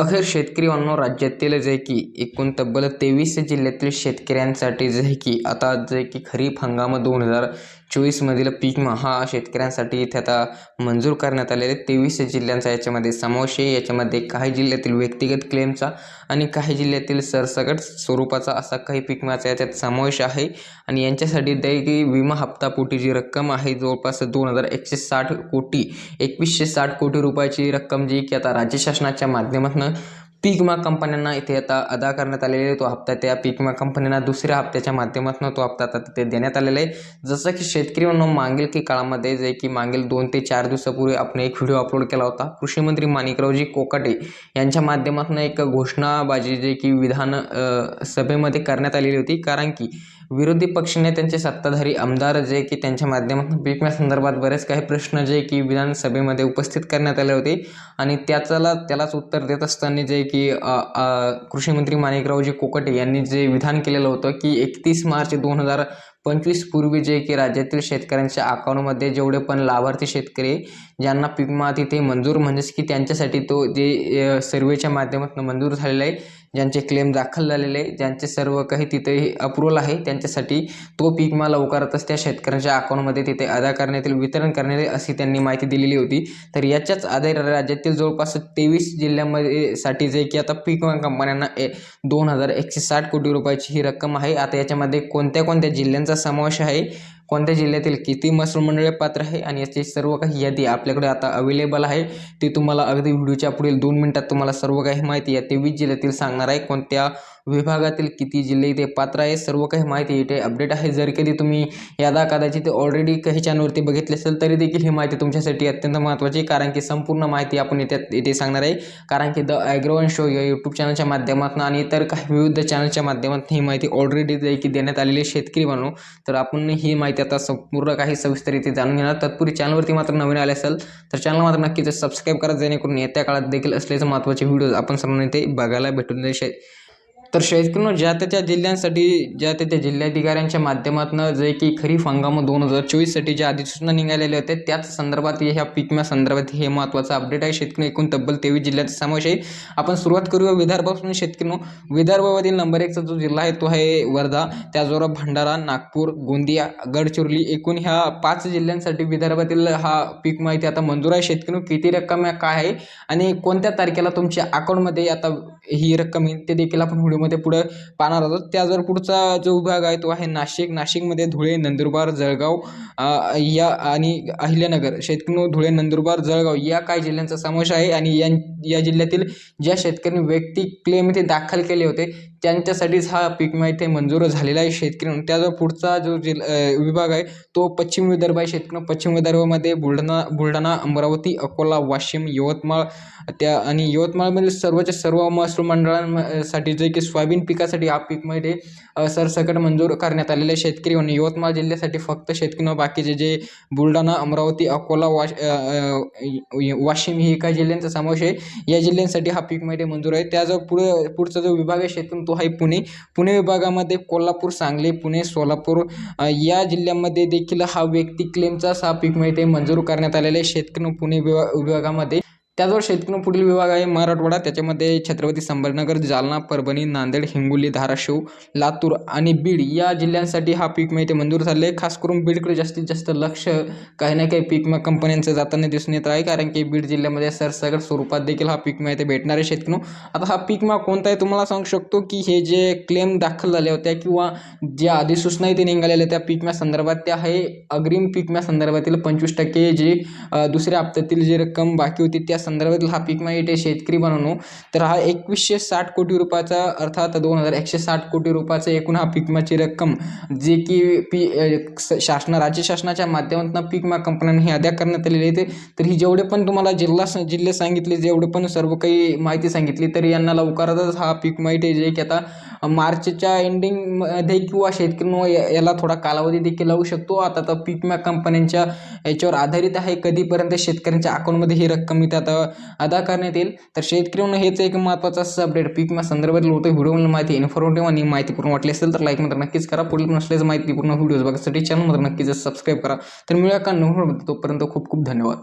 अखेर शेतकरी अन्न राज्यातील जे की एकूण तब्बल तेवीस जिल्ह्यातील शेतकऱ्यांसाठी जे की आता जे की खरीप हंगाम दोन हजार चोवीसमधील पीक विमा हा शेतकऱ्यांसाठी इथे आता मंजूर करण्यात आलेले तेवीस जिल्ह्यांचा याच्यामध्ये समावेश आहे. याच्यामध्ये काही जिल्ह्यातील व्यक्तिगत क्लेमचा आणि काही जिल्ह्यातील सरसकट स्वरूपाचा असा काही पीक विम्याचा याच्यात समावेश आहे. आणि यांच्यासाठी दैकी विमा हप्तापोटी जी रक्कम आहे जवळपास दोन हजार एकशे साठ कोटी एकवीसशे साठ कोटी रुपयाची रक्कम जी की आता राज्य शासनाच्या माध्यमातून पीक विमा कंपन्यांना इथे आता अदा करण्यात आलेला आहे. तो हप्ता त्या पीक विमा कंपन्यांना दुसऱ्या हप्त्याच्या माध्यमातून तो हप्ता आता तिथे देण्यात आलेला आहे. जसं की शेतकरी म्हणून मागील की काळामध्ये जे की मागील दोन ते चार दिवसापूर्वी आपण एक व्हिडिओ अपलोड केला होता. कृषी मंत्री माणिकरावजी कोकाटे यांच्या माध्यमातून एक घोषणाबाजी जे की विधान सभेमध्ये करण्यात आलेली होती. कारण की विरोधी पक्षनेत्यांचे सत्ताधारी आमदार जे की त्यांच्या माध्यमातून पीक संदर्भात बरेच काही प्रश्न जे की विधानसभेमध्ये उपस्थित करण्यात आले होते. आणि त्याचाला त्यालाच उत्तर देत असताना जे की कृषीमंत्री माणिकरावजी कोकटे यांनी जे विधान केलेलं होतं की एकतीस मार्च दोन हजार पंचवीस पूर्वी जे की राज्यातील शेतकऱ्यांच्या अकाउंटमध्ये जेवढे पण लाभार्थी शेतकरी ज्यांना पीक मा तिथे मंजूर म्हणजेच की त्यांच्यासाठी तो जे सर्वेच्या माध्यमातून मंजूर झालेला आहे ज्यांचे क्लेम दाखल झालेले आहे ज्यांचे सर्व काही तिथे अप्रुव्हल आहे त्यांच्यासाठी तो पीक विमा लवकरातच त्या शेतकऱ्यांच्या अकाउंटमध्ये तिथे अदा करण्यात येईल वितरण करण्यात येईल अशी त्यांनी माहिती दिलेली होती. तर याच्याच आधारे राज्यातील जवळपास तेवीस जिल्ह्यामध्ये साठी जे की आता पीक कंपन्यांना ए दोन हजार एकशे साठ कोटी रुपयाची ही रक्कम आहे. आता याच्यामध्ये कोणत्या कोणत्या जिल्ह्यांचा समावेश आहे. कोणत्या जिल्ह्यातील किती महसूल मंडळे पात्र आहे आणि याची सर्व काही यादी आपल्याकडे आता अवेलेबल आहे. ती तुम्हाला अगदी व्हिडिओच्या पुढील दोन मिनिटात तुम्हाला सर्व काही माहिती या तेवीस जिल्ह्यातील सांगणार आहे. कोणत्या विभागातील किती जिल्हे इथे पात्र आहे सर्व काही माहिती इथे अपडेट आहे. जर कधी तुम्ही यादा कदाचित ऑलरेडी काही चॅनलवरती बघितले असेल तरी देखील ही माहिती तुमच्यासाठी अत्यंत महत्त्वाची आहे कारण की संपूर्ण माहिती आपण इथे इथे सांगणार आहे. कारण की द ॲग्रोवन शो या यूट्यूब चॅनलच्या माध्यमातून आणि इतर काही विविध चॅनलच्या माध्यमातून ही माहिती ऑलरेडी देखील देण्यात आलेली आहे. शेतकरी बनवू तर आपण ही माहिती आता संपूर्ण काही सविस्तर इथे जाणून घेणार. तत्पूर्वी चॅनलवरती मात्र नवीन आले असेल तर चॅनल मात्र नक्कीच सबस्क्राईब करा जेणेकरून येत्या काळात देखील असल्याचे महत्त्वाचे व्हिडिओज आपण सर्वांना इथे बघायला भेटून जाईल तर शेतकऱ्यांनो ज्या त्या त्या जिल्ह्यांसाठी ज्या त्या त्या जिल्हाधिकाऱ्यांच्या माध्यमातून जे की खरीप हंगाम दोन हजार चोवीससाठी ज्या अधिसूचना निघालेल्या होत्या त्याच संदर्भात ह्या पिकम्या संदर्भात हे महत्त्वाचं अपडेट आहे. शेतकरी एकूण तब्बल तेवीस जिल्ह्याचा समावेश आहे. आपण सुरुवात करूया विदर्भापासून शेतकऱ्यांनो. विदर्भामधील नंबर एकचा जो जिल्हा आहे तो आहे वर्धा. त्याचबरोबर भंडारा नागपूर गोंदिया गडचिरोली एकूण ह्या पाच जिल्ह्यांसाठी विदर्भातील हा पीक माहिती आता मंजूर आहे. शेतकरी किती रक्कम आहे काय आहे आणि कोणत्या तारखेला तुमच्या अकाउंटमध्ये आता ही रक्कम येईल ते देखील आपण नागपूरमध्ये पुढं पाहणार आहोत. त्याचबरोबर पुढचा जो विभाग आहे तो आहे नाशिक. नाशिकमध्ये धुळे नंदुरबार जळगाव या आणि अहिल्यानगर शेतकरी धुळे नंदुरबार जळगाव या काही जिल्ह्यांचा समावेश आहे आणि या या जिल्ह्यातील ज्या शेतकऱ्यांनी व्यक्ती क्लेम इथे दाखल केले होते त्यांच्यासाठीच हा पीक विमा इथे मंजूर झालेला आहे. शेतकरी त्याचा पुढचा जो जिल विभाग आहे तो पश्चिम विदर्भ आहे. शेतकरी पश्चिम विदर्भामध्ये बुलढाणा बुलढाणा अमरावती अकोला वाशिम यवतमाळ त्या आणि यवतमाळमधील सर्वच्या सर्व महसूल मंडळांसाठी जे की सोयाबीन पिकासाठी हा पीकमध्ये सरसकट मंजूर करण्यात आलेले आहे शेतकरी आणि यवतमाळ जिल्ह्यासाठी फक्त शेतकरी बाकीचे जे बुलढाणा अमरावती अकोला वाश वाशिम ही काही जिल्ह्यांचा समावेश आहे. या जिल्ह्यांसाठी हा पीकमध्ये मंजूर आहे. त्याचा पुढे पुढचा जो विभाग आहे शेतकरी तो आहे पुणे. पुणे विभागामध्ये कोल्हापूर सांगली पुणे सोलापूर या जिल्ह्यामध्ये देखील हा व्यक्ती क्लेमचा हा पीक माहिती मंजूर करण्यात आलेला आहे. शेतकरी पुणे विभागामध्ये त्याचबरोबर शेतकरी पुढील विभाग आहे मराठवाडा. त्याच्यामध्ये छत्रपती संभाजीनगर जालना परभणी नांदेड हिंगोली धाराशिव लातूर आणि बीड या जिल्ह्यांसाठी हा पीक माहिती मंजूर झाले आहे खास करून बीडकडे जास्तीत जास्त लक्ष काही ना काही पीक विमा कंपन्यांचं जाताना दिसून येत आहे. कारण की बीड जिल्ह्यामध्ये सरसकट स्वरूपात देखील हा पीक माहिती भेटणार आहे शेतकरी आता हा पीक विमा कोणता आहे तुम्हाला सांगू शकतो की हे जे क्लेम दाखल झाले होत्या किंवा ज्या अधिसूचना इथे निघालेल्या त्या पीक संदर्भात त्या आहे. अग्रिम पीक संदर्भातील पंचवीस टक्के जे दुसऱ्या हप्त्यातील जी रक्कम बाकी होती त्या संदर्भातील हा पीक माहिती शेतकरी बनवणं. तर हा एकवीसशे साठ कोटी रुपयाचा अर्थात दोन हजार एकशे साठ कोटी रुपयाचा एकूण हा पिकमाची रक्कम जे की पी अ, शासना राज्य शासनाच्या माध्यमातून पीक विमा कंपन्यांनी ही अदा करण्यात आलेली आहे. तर ही जेवढे पण तुम्हाला जिल्हा जिल्हे सांगितले जेवढे पण सर्व काही माहिती सांगितली तर यांना लवकरच हा पीक माहिती जे की आता मार्चच्या एंडिंगमध्ये किंवा शेतकरी याला थोडा कालावधी देखील लावू शकतो. आता तर पीक विमा कंपन्यांच्या याच्यावर आधारित आहे कधीपर्यंत शेतकऱ्यांच्या अकाउंटमध्ये ही रक्कम इथे आता अदा करण्यात येईल. तर शेतकरी म्हणून हेच एक महत्त्वाचा असं अपडेट पीक विमा संदर्भातील होतं व्हिडिओ माहिती इन्फॉर्मेटिव्ह आणि माहितीपूर्ण वाटली असेल तर लाईक मात्र नक्कीच करा. पुढील माहिती माहितीपूर्ण व्हिडिओज बघासाठी चॅनल मात्र नक्कीच सबस्क्राईब करा. तर मिळूया का नवीन तोपर्यंत खूप खूप धन्यवाद.